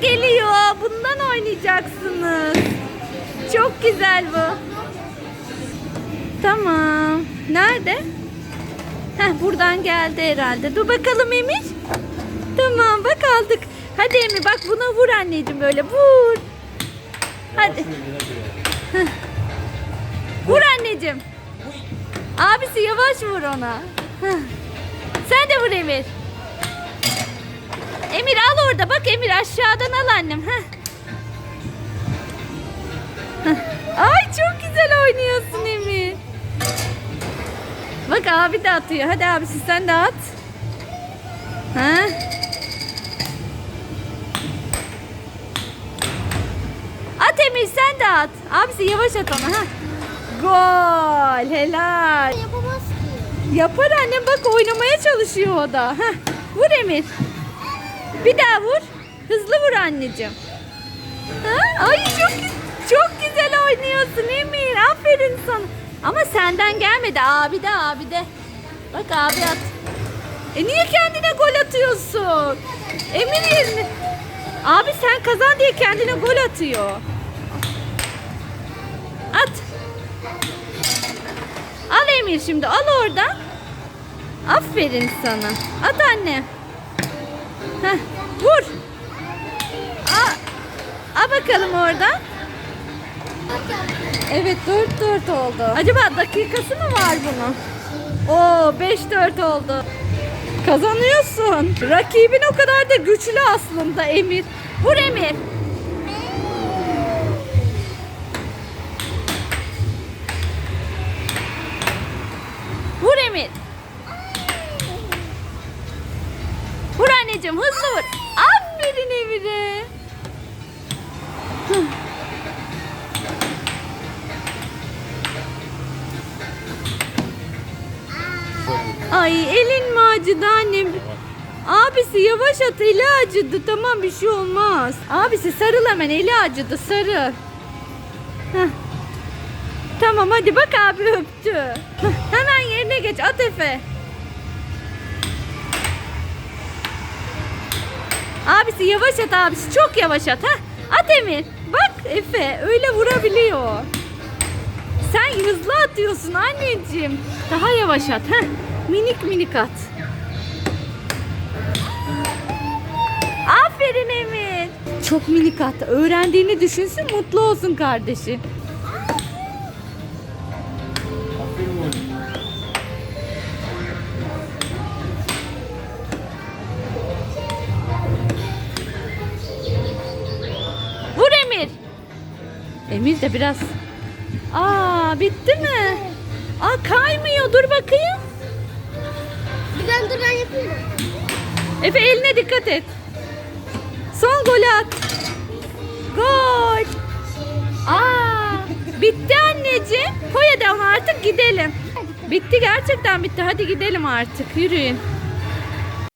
geliyor. Bundan oynayacaksınız. Çok güzel bu. Tamam. Nerede? Heh, buradan geldi herhalde. Dur bakalım Emir. Tamam bak aldık. Hadi Emir bak buna vur anneciğim böyle vur. Hadi. Vur anneciğim. Abisi yavaş vur ona. Sen de vur Emir. Emir al orada bak Emir aşağıdan al annem. Heh. Heh. Ay çok güzel oynuyorsun Emir. Bak abi de atıyor. Hadi abisi sen de at. Ha? At Emir sen de at. Abisi yavaş at ona. Ha? Gol. Helal. Yapamaz ki. Yapar annem bak oynamaya çalışıyor o da. Heh. Vur Emir. Bir daha vur. Hızlı vur anneciğim. Ha? Ay çok çok güzel oynuyorsun Emir. Aferin sana. Ama senden gelmedi. Abi de abi de. Bak abi at. E niye kendine gol atıyorsun? Emir yerine. Abi sen kazan diye kendine gol atıyor. At. Al Emir şimdi al oradan. Aferin sana. At anne. Heh, vur. Al, al bakalım oradan. Evet 4-4 oldu. Acaba dakikası mı var bunun? Oo 5-4 oldu. Kazanıyorsun. Rakibin o kadar da güçlü aslında Emir. Vur Emir. Vur Emir. Vur anneciğim hızlı vur. Aferin Emir'e. Hıh. Ay elin mi acıdı annem? Abisi yavaş at eli acıdı tamam bir şey olmaz. Abisi sarıl hemen eli acıdı sarı. Heh. Tamam hadi bak abi öptü. Heh, Hemen yerine geç at Efe. Abisi yavaş at abisi çok yavaş at ha. At Emir. Bak Efe öyle vurabiliyor. Sen hızlı atıyorsun anneciğim. Daha yavaş at ha. Minik minik at. Aferin Emir. Çok minik at. Öğrendiğini düşünsün mutlu olsun kardeşi. Emir de biraz. Aa bitti mi? Aa kaymıyor. Dur bakayım. Bir ben dur ben yapayım mı? Efe eline dikkat et. Son golü at. Gol. Aa bitti anneciğim. Koy hadi onu artık gidelim. Bitti gerçekten bitti. Hadi gidelim artık. Yürüyün.